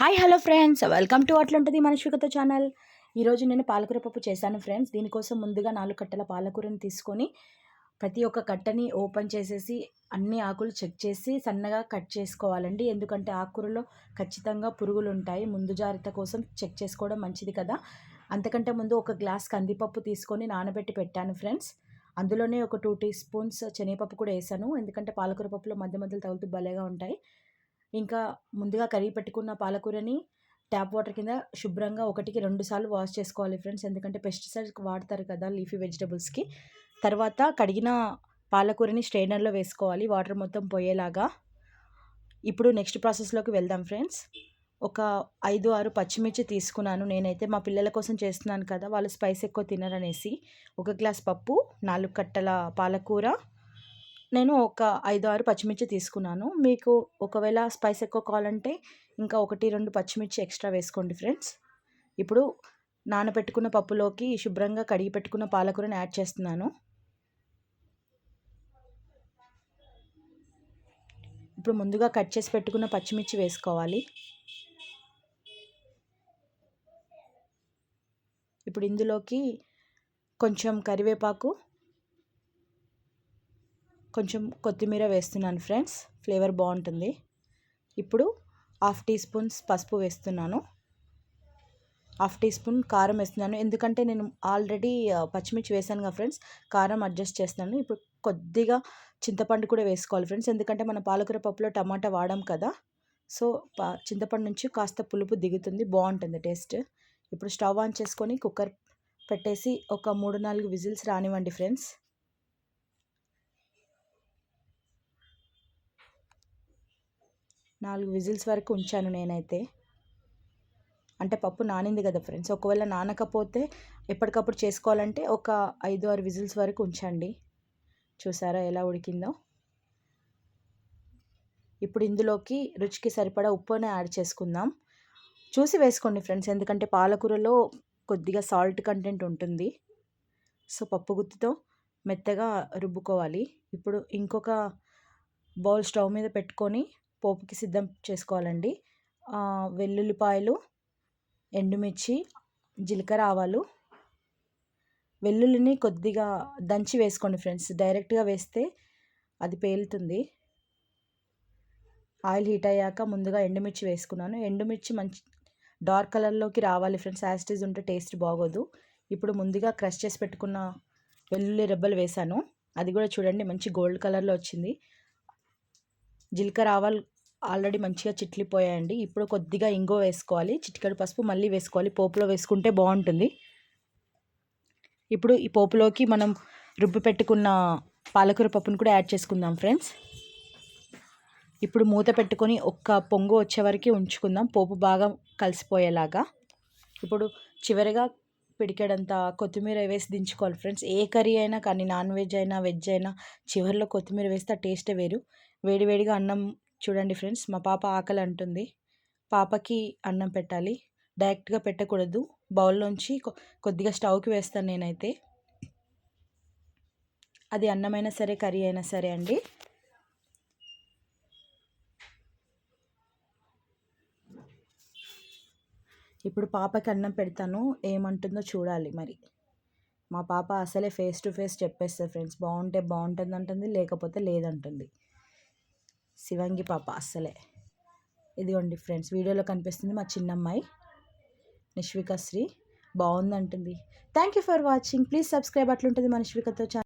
Hi hello friends. Welcome to అట్లుంటుంది మనశ్వికత channel. ఈరోజు నేను పాలకూర పప్పు చేశాను ఫ్రెండ్స్. దీనికోసం ముందుగా నాలుగు కట్టల పాలకూరని తీసుకొని ప్రతి ఒక్క కట్టని ఓపెన్ చేసేసి అన్ని ఆకులు చెక్ చేసి సన్నగా కట్ చేసుకోవాలండి. ఎందుకంటే ఆకుకూరలో ఖచ్చితంగా పురుగులు ఉంటాయి ముందు జాగ్రత్త కోసం చెక్ చేసుకోవడం మంచిది కదా. అంతకంటే ముందు ఒక గ్లాస్ కందిపప్పు తీసుకొని నానబెట్టి పెట్టాను ఫ్రెండ్స్. అందులోనే ఒక టూ టీ స్పూన్స్ శనగపప్పు కూడా వేసాను. ఎందుకంటే పాలకూర పప్పులో మధ్య మధ్యలో తగులుతూ భలేగా ఉంటాయి. ఇంకా ముందుగా కరిగి పెట్టుకున్న పాలకూరని ట్యాప్ వాటర్ కింద శుభ్రంగా ఒకటికి రెండు సార్లు వాష్ చేసుకోవాలి ఫ్రెండ్స్ ఎందుకంటే పెస్టిసైడ్స్ వాడతారు కదా లీఫీ వెజిటబుల్స్కి తర్వాత కడిగిన పాలకూరని స్ట్రైనర్లో వేసుకోవాలి. వాటర్ మొత్తం పోయేలాగా. ఇప్పుడు నెక్స్ట్ ప్రాసెస్లోకి వెళ్దాం ఫ్రెండ్స్ ఒక ఐదు ఆరు పచ్చిమిర్చి తీసుకున్నాను. నేనైతే మా పిల్లల కోసం చేస్తున్నాను కదా వాళ్ళు స్పైస్ ఎక్కువ తినరనేసి. ఒక గ్లాస్ పప్పు నాలుగు కట్టల పాలకూర నేను ఒక ఐదు ఆరు పచ్చిమిర్చి తీసుకున్నాను. మీకు ఒకవేళ స్పైస్ ఎక్కువ కావాలంటే ఇంకా ఒకటి రెండు పచ్చిమిర్చి ఎక్స్ట్రా వేసుకోండి ఫ్రెండ్స్. ఇప్పుడు నానబెట్టుకున్న పప్పులోకి శుభ్రంగా కడిగి పెట్టుకున్న పాలకూరని యాడ్ చేస్తున్నాను. ఇప్పుడు ముందుగా కట్ చేసి పెట్టుకున్న పచ్చిమిర్చి వేసుకోవాలి. ఇప్పుడు ఇందులోకి కొంచెం కరివేపాకు కొంచెం కొత్తిమీర వేస్తున్నాను ఫ్రెండ్స్. ఫ్లేవర్ బాగుంటుంది. ఇప్పుడు హాఫ్ టీ స్పూన్స్ పసుపు వేస్తున్నాను. హాఫ్ టీ స్పూన్ కారం వేస్తున్నాను. ఎందుకంటే నేను ఆల్రెడీ పచ్చిమిర్చి వేసాను కదా ఫ్రెండ్స్. కారం అడ్జస్ట్ చేస్తున్నాను. ఇప్పుడు కొద్దిగా చింతపండు కూడా వేసుకోవాలి ఫ్రెండ్స్. ఎందుకంటే మన పాలకూర పప్పులో టమాటా వాడాం కదా. సో చింతపండు నుంచి కాస్త పులుపు దిగుతుంది. బాగుంటుంది టేస్ట్. ఇప్పుడు స్టవ్ ఆన్ చేసుకొని కుక్కర్ పెట్టేసి ఒక మూడు నాలుగు విజిల్స్ రానివ్వండి ఫ్రెండ్స్. నాలుగు విజిల్స్ వరకు ఉంచాను నేనైతే. అంటే పప్పు నానింది కదా ఫ్రెండ్స్. ఒకవేళ నానకపోతే ఎప్పటికప్పుడు చేసుకోవాలంటే ఒక ఐదు ఆరు విజిల్స్ వరకు ఉంచండి. చూసారా ఎలా ఉడికిందో? ఇప్పుడు ఇందులోకి రుచికి సరిపడా ఉప్పుని యాడ్ చేసుకుందాం. చూసి వేసుకోండి ఫ్రెండ్స్. ఎందుకంటే పాలకూరలో కొద్దిగా సాల్ట్ కంటెంట్ ఉంటుంది. సో పప్పు గుత్తితో మెత్తగా రుబ్బుకోవాలి. ఇప్పుడు ఇంకొక బౌల్ స్టవ్ మీద పెట్టుకొని పోపుకి సిద్ధం చేసుకోవాలండి. వెల్లుల్లిపాయలు ఎండుమిర్చి జీలకర్ర ఆవాలు. వెల్లుల్లిని కొద్దిగా దంచి వేసుకోండి ఫ్రెండ్స్. డైరెక్ట్గా వేస్తే అది పేలుతుంది. ఆయిల్ హీట్ అయ్యాక ముందుగా ఎండుమిర్చి వేసుకున్నాను. ఎండుమిర్చి మంచి డార్క్ కలర్లోకి రావాలి ఫ్రెండ్స్. యాస్టీజ్ ఉంటే టేస్ట్ బాగోదు. ఇప్పుడు ముందుగా క్రష్ చేసి పెట్టుకున్న వెల్లుల్లి రెబ్బలు వేసాను అది కూడా చూడండి మంచి గోల్డ్ కలర్లో వచ్చింది. జీలకర్ర ఆవాలు ఆల్రెడీ మంచిగా చిట్లిపోయాయండి. ఇప్పుడు కొద్దిగా ఇంగో వేసుకోవాలి. చిటికెడు పసుపు మళ్ళీ వేసుకోవాలి. పోపులో వేసుకుంటే బాగుంటుంది. ఇప్పుడు ఈ పోపులోకి మనం రుబ్బి పెట్టుకున్న పాలకూర పప్పును కూడా యాడ్ చేసుకుందాం ఫ్రెండ్స్. ఇప్పుడు మూత పెట్టుకొని ఒక్క పొంగు వచ్చే వరకు ఉంచుకుందాం. పోపు బాగా కలిసిపోయేలాగా. ఇప్పుడు చివరిగా పిడికెడంత కొత్తిమీర వేసి దించుకోవాలి ఫ్రెండ్స్. ఏ కర్రీ అయినా కానీ నాన్ వెజ్ అయినా వెజ్ అయినా చివరిలో కొత్తిమీర వేస్తే ఆ టేస్టే వేరు. వేడివేడిగా అన్నం చూడండి ఫ్రెండ్స్ మా పాప ఆకలి అంటుంది పాపకి అన్నం పెట్టాలి. డైరెక్ట్గా పెట్టకూడదు. బౌల్లోంచి కొద్దిగా స్టవ్కి వేస్తాను నేనైతే. అది అన్నమైనా సరే కర్రీ అయినా సరే అండి. ఇప్పుడు పాపకి అన్నం పెడతాను. ఏమంటుందో చూడాలి మరి. మా పాప అసలే ఫేస్ టు ఫేస్ చెప్పేస్తుంది ఫ్రెండ్స్. బాగుంటే బాగుంటుంది అంటుంది లేకపోతే లేదంటుంది. శివంగి పాప అస్సలే. ఇదిగోండి ఫ్రెండ్స్ వీడియోలో కనిపిస్తుంది మా చిన్నమ్మాయి Nishvika Sri. బాగుందంటుంది. Thank you for watching please subscribe అట్లుంటుంది మన నిష్వికతో